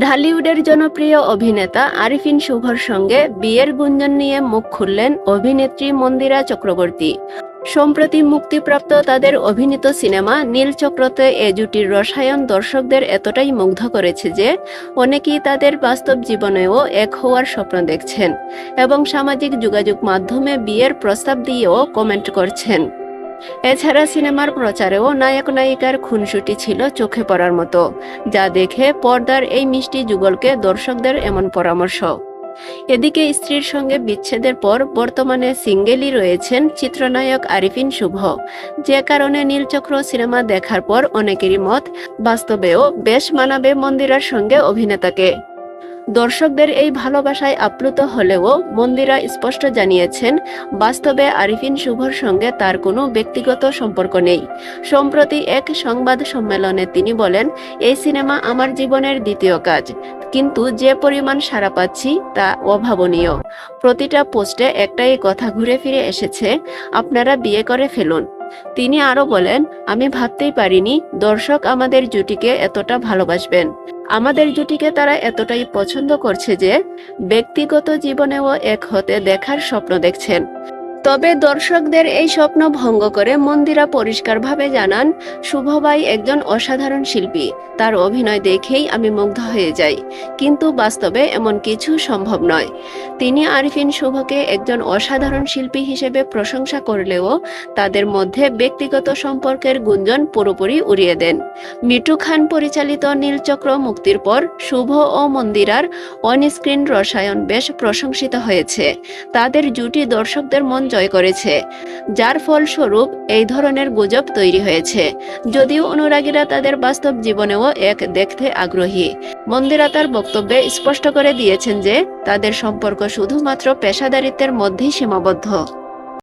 ঢালিউডের জনপ্রিয় অভিনেতা আরিফিন শুভর সঙ্গে বিয়ের গুঞ্জন নিয়ে মুখ খুললেন অভিনেত্রী মন্দিরা চক্রবর্তী। সম্প্রতি মুক্তিপ্রাপ্ত তাদের অভিনীত সিনেমা নীলচক্রতে এ জুটির রসায়ন দর্শকদের এতটাই মুগ্ধ করেছে যে অনেকেই তাদের বাস্তব জীবনেও এক হওয়ার স্বপ্ন দেখছেন এবং সামাজিক যোগাযোগ মাধ্যমে বিয়ের প্রস্তাব দিয়েও কমেন্ট করছেন। এছাড়া সিনেমার প্রচারেও নায়ক নায়িকার খুনসুটি ছিল চোখে পড়ার মতো, যা দেখে পর্দার এই মিষ্টি যুগলকে দর্শকদের এমন পরামর্শ। এদিকে স্ত্রীর সঙ্গে বিচ্ছেদের পর বর্তমানে সিঙ্গেলই রয়েছেন চিত্রনায়ক আরিফিন শুভ। যে কারণে নীলচক্র সিনেমা দেখার পর অনেকেরই মত, বাস্তবেও বেশ মানাবে মন্দিরার সঙ্গে অভিনেতাকে। দর্শকদের এই ভালোবাসায় আপ্লুত হলেও মন্দিরা স্পষ্ট জানিয়েছেন, বাস্তবে আরিফিন শুভর সঙ্গে তার কোনো ব্যক্তিগত সম্পর্ক নেই। সম্প্রতি এক সংবাদ সম্মেলনে তিনি বলেন, এই সিনেমা আমার জীবনের দ্বিতীয় কাজ, কিন্তু যে পরিমাণ সাড়া পাচ্ছি তা অভাবনীয়। প্রতিটা পোস্টে একটাই কথা ঘুরে ফিরে এসেছে, আপনারা বিয়ে করে ফেলুন। তিনি আরও বলেন, আমি ভাবতেই পারিনি দর্শক আমাদের জুটিকে এতটা ভালোবাসবেন। আমাদের জুটিকে তারা এতটাই পছন্দ করছে যে ব্যক্তিগত জীবনেও এক হতে দেখার স্বপ্ন দেখছেন। তবে দর্শকদের এই স্বপ্ন ভঙ্গ করে মন্দিরা পরিষ্কারভাবে জানান, শুভবাই একজন অসাধারণ শিল্পী। তার অভিনয় দেখেই আমি মুগ্ধ হয়ে যাই। কিন্তু বাস্তবে এমন কিছু সম্ভব নয়। তিনি আরিফিন শুভকে একজন অসাধারণ শিল্পী হিসেবে প্রশংসা করলেও তাদের মধ্যে ব্যক্তিগত সম্পর্কের গুঞ্জন পুরোপুরি উড়িয়ে দেন। মিটু খান পরিচালিত নীলচক্র মুক্তির পর শুভ ও মন্দিরার অনস্ক্রিন রসায়ন বেশ প্রশংসিত হয়েছে। তাদের জুটি দর্শকদের মন জয় করেছে, যার ফলস্বরূপ এই ধরনের গুজব তৈরি হয়েছে। যদিও অনুরাগীরা তাদের বাস্তব জীবনেও এক দেখতে আগ্রহী। মন্দিরা তার বক্তব্যে স্পষ্ট করে দিয়েছেন যে, তাদের সম্পর্ক শুধুমাত্র পেশাদারিত্বের মধ্যেই সীমাবদ্ধ।